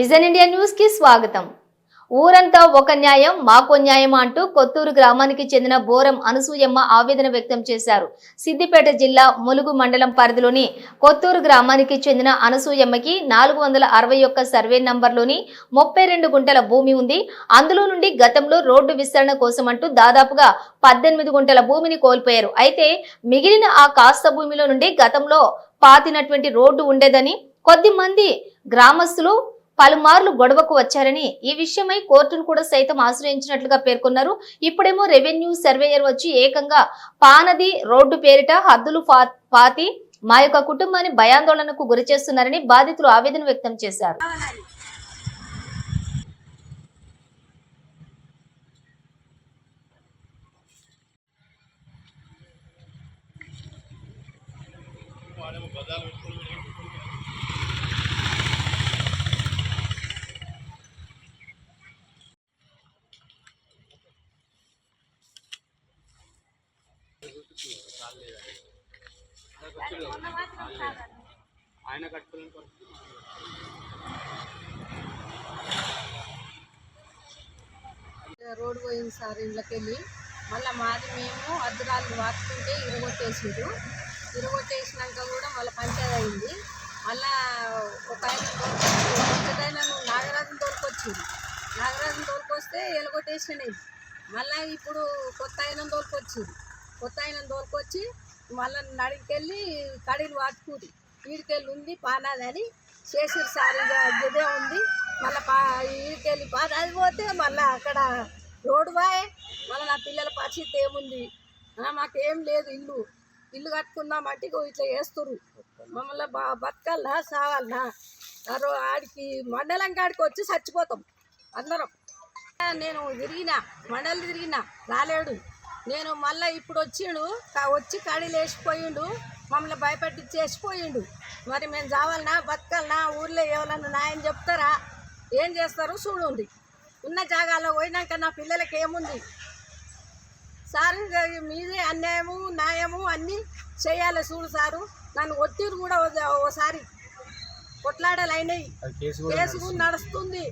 Vision India న్యూస్కి స్వాగతం. ఊరంతా ఒక న్యాయం మాకో న్యాయం అంటూ కొత్తూరు గ్రామానికి చెందిన బోరం అనసూయమ్మ ఆవేదన వ్యక్తం చేశారు. సిద్దిపేట జిల్లా ములుగు మండలం పరిధిలోని కొత్తూరు గ్రామానికి చెందిన అనసూయమ్మకి నాలుగు వందల అరవై ఒక్క సర్వే నంబర్లోని ముప్పై రెండు గుంటల భూమి ఉంది. అందులో నుండి గతంలో రోడ్డు విస్తరణ కోసం అంటూ దాదాపుగా పద్దెనిమిది గుంటల భూమిని కోల్పోయారు. అయితే మిగిలిన ఆ కాస్త భూమిలో నుండి గతంలో పాతినటువంటి రోడ్డు ఉండేదని కొద్ది మంది గ్రామస్తులు పలుమార్లు గొడవకు వచ్చారని ఈ విషయమై కోర్టును కూడా సైతం ఆశ్రయించినట్లుగా పేర్కొన్నారు. ఇప్పుడేమో రెవెన్యూ సర్వేయర్ వచ్చి ఏకంగా పానది రోడ్డు పేరిట హద్దులు పాతి మా యొక్క కుటుంబాన్ని భయాందోళనకు గురి చేస్తున్నారని బాధితులు ఆవేదన వ్యక్తం చేశారు. ఆయన కట్టుకోలేని పరిస్థితి రోడ్డు పోయింది సార్ ఇంట్లోకి వెళ్ళి మళ్ళీ మాది మేము అద్దురాలు వాడుతుంటే ఇరగొట్టేసిండు ఇరగొట్టేసినాక కూడా మళ్ళీ పంచాయతీ అయింది. మళ్ళా ఒక ఆయన పెద్దదైనను నాగరాజుని తోలుకొచ్చింది నాగరాజుని తోలుకొస్తే ఎలగొట్టేసినది మళ్ళీ ఇప్పుడు కొత్త ఆయన తోలుకొచ్చింది కొత్త ఆయన తోలుకొచ్చి మళ్ళీ నడికెళ్ళి కడిని వాటుకూరి వీడికెళ్ళి ఉంది పానాదని చేసిరు సార్ ఇదే ఉంది. మళ్ళీ పా వీడికెళ్ళి పానాది పోతే మళ్ళీ అక్కడ రోడ్డు బాయ్. మళ్ళీ నా పిల్లల పరిస్థితి ఏముంది? ఆ, మాకేం లేదు ఇల్లు. ఇల్లు కట్టుకుందాం ఇగో ఇట్లా వేస్తురు మమ్మల్ని బా బతకాలనా సావాలనా? ఆడికి మండలం కాడికి వచ్చి చచ్చిపోతాం అందరం. నేను తిరిగిన మండలి తిరిగిన రాలేడు. నేను మళ్ళీ ఇప్పుడు వచ్చిండు వచ్చి కడీలు వేసిపోయిండు మమ్మల్ని భయపెట్టి చేసిపోయిండు. మరి మేము చావాలనా బతకాలనా ఊర్లో ఎవరన్నా నాయని చెప్తారా? ఏం చేస్తారు చూడండి. ఉన్న జాగాలో పోయినాక నా పిల్లలకి ఏముంది? సార్ మీదే అన్యాయము న్యాయము అన్నీ చేయాలి చూడు సారు. నన్ను ఒత్తిడి కూడా ఓసారి కొట్లాడలు అయినాయి. కేసు కూడా నడుస్తుంది.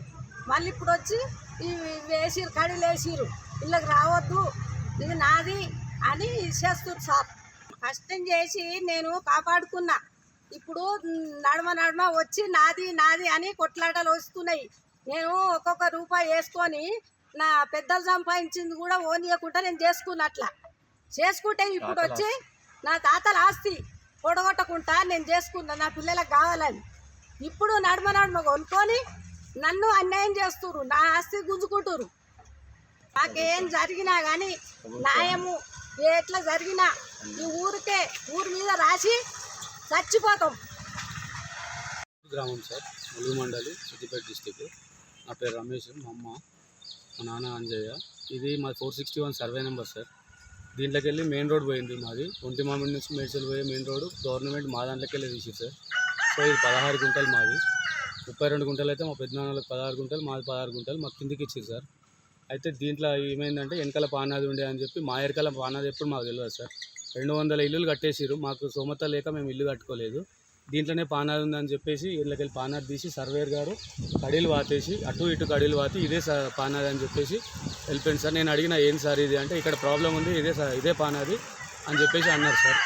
మళ్ళీ ఇప్పుడు వచ్చి ఇవి వేసిరు కడీలు వేసిరు ఇళ్ళకి రావద్దు. ఇది నాది అని చేస్తుంది సార్. కష్టం చేసి నేను కాపాడుకున్నా. ఇప్పుడు నడమ నడమ వచ్చి నాది నాది అని కొట్లాటలు వస్తున్నాయి. నేను ఒక్కొక్క రూపాయి వేసుకొని నా పెద్దలు సంపాదించింది కూడా ఓనియకుండా నేను చేసుకున్నట్లా. చేసుకుంటే ఇప్పుడు వచ్చి నా తాతల ఆస్తి పొడగొట్టకుండా నేను చేసుకున్నా నా పిల్లలకు కావాలని. ఇప్పుడు నడుమ నడుమ కొనుక్కొని నన్ను అన్యాయం చేస్తుర్రు నా ఆస్తి గుంజుకుంటురు మాకేం జరిగినా కానీ న్యాయము ఎట్లా జరిగినా ఈ ఊరికే ఊరి మీద రాసి చచ్చిపోతాం. గ్రామం సార్ ములుగు మండలి సిద్దిపేట డిస్టిక్ నా పేరు రమేష్ మా అమ్మ మా నాన్న అంజయ్య ఇది మా four sixty one survey number sir. దీంట్లోకి వెళ్ళి మెయిన్ రోడ్ పోయింది మాది. ఒంటి మామిడి నుంచి మేడ్చల్ పోయే మెయిన్ రోడ్ గవర్నమెంట్ మా దాంట్లోకి వెళ్ళి తీసి సార్. సో ఇది పదహారు గుంటలు మాది. ముప్పై రెండు గుంటలు అయితే మా పెద్దనాన్నలకు పదహారు గుంటలు మాది పదహారు గుంటలు మాకు కిందికి ఇచ్చింది సార్. అయితే దీంట్లో ఏమైందంటే వెనకాల పానాది ఉండే అని చెప్పి మా ఎరకాల పానాది ఎప్పుడు మాకు తెలియదు సార్. రెండు వందల ఇల్లులు కట్టేసిరు మాకు సోమత లేక మేము ఇల్లు కట్టుకోలేదు. దీంట్లోనే పానాది ఉందని చెప్పేసి ఇళ్ళకెళ్ళి పానాది తీసి సర్వేర్ గారు కడీలు వాతేసి అటు ఇటు కడీలు వాతి ఇదే పానాది అని చెప్పేసి వెళ్ళిపోయింది సార్. నేను అడిగిన ఏం సార్ ఇది అంటే ఇక్కడ ప్రాబ్లం ఉంది ఇదే సార్ ఇదే పానాది అని చెప్పేసి అన్నారు సార్.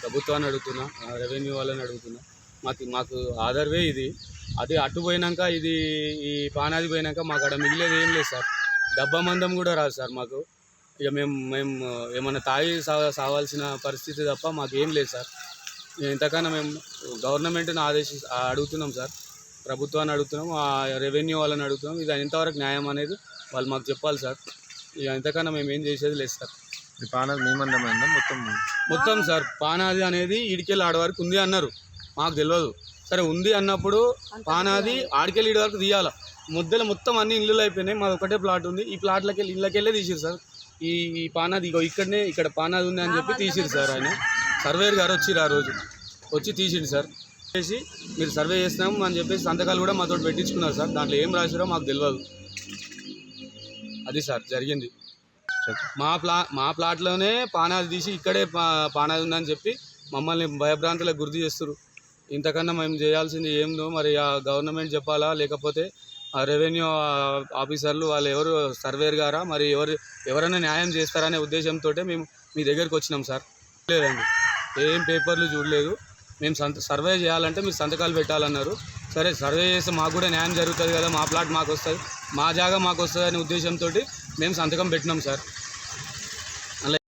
ప్రభుత్వాన్ని అడుగుతున్నా రెవెన్యూ వాళ్ళని అడుగుతున్నా. మాకు మాకు ఆధార్వే ఇది. అది అటు పోయినాక ఇది ఈ పానాది పోయినాక మాకు అక్కడ మిగిలేదు ఏం లేదు సార్. డబ్బా మందం కూడా రాదు సార్ మాకు. ఇక మేము మేము ఏమన్నా తాగి సావాల్సిన పరిస్థితి తప్ప మాకు ఏం లేదు సార్. ఇంతకన్నా మేము గవర్నమెంట్ని ఆదేశి అడుగుతున్నాం సార్. ప్రభుత్వాన్ని అడుగుతున్నాం ఆ రెవెన్యూ వాళ్ళని అడుగుతున్నాం. ఇది ఎంతవరకు న్యాయం అనేది వాళ్ళు మాకు చెప్పాలి సార్. ఇక ఇంతకన్నా మేము ఏం చేసేది లేదు సార్. పానది మీ మందమైందా మొత్తం మొత్తం సార్ పానాది అనేది ఈడికెళ్ళి ఆడ వరకు ఉంది అన్నారు. మాకు తెలియదు సరే ఉంది అన్నప్పుడు పానాది ఆడికెళ్ళి ఈడి వరకు తీయాల? ముద్దలు మొత్తం అన్ని ఇల్లులు అయిపోయినాయి. మాది ఒకటే ప్లాట్ ఉంది. ఈ ప్లాట్లకి వెళ్ళి ఇళ్ళకెళ్ళే తీసిరు సార్. ఈ ఈ పానాది ఇగో ఇక్కడనే ఇక్కడ పానాది ఉంది అని చెప్పి తీసిరు సార్ ఆయన. సర్వేర్ గారు వచ్చిరు ఆ రోజు. వచ్చి తీసిండు సార్. చేసి మీరు సర్వే చేస్తున్నాము అని చెప్పేసి సంతకాలు కూడా మాతో పెట్టించుకున్నారు సార్. దాంట్లో ఏం రాసిరో మాకు తెలియదు అది సార్ జరిగింది. మా ప్లా మా ప్లాట్లోనే పానాది తీసి ఇక్కడే పా పానాది ఉందని చెప్పి మమ్మల్ని భయభ్రాంతులకు గుర్తు చేస్తారు ఇంతకన్నా మేము చేయాల్సింది ఏందో మరి ఆ గవర్నమెంట్ చెప్పాలా? లేకపోతే ఆ రెవెన్యూ ఆఫీసర్లు వాళ్ళు ఎవరు సర్వేర్ గారా? మరి ఎవరు ఎవరైనా న్యాయం చేస్తారనే ఉద్దేశంతో మేము మీ దగ్గరికి వచ్చినాం సార్. లేదండి. ఏం పేపర్లు చూడలేదు. మేము సంత సర్వే చేయాలంటే మీరు సంతకాలు పెట్టాలన్నారు. సరే సర్వే చేస్తే మాకు కూడా న్యాయం జరుగుతుంది కదా? మా ప్లాట్ మాకు వస్తుంది. మా జాగా మాకు వస్తుంది అనే ఉద్దేశంతో మేము సంతకం పెట్టినాం సార్.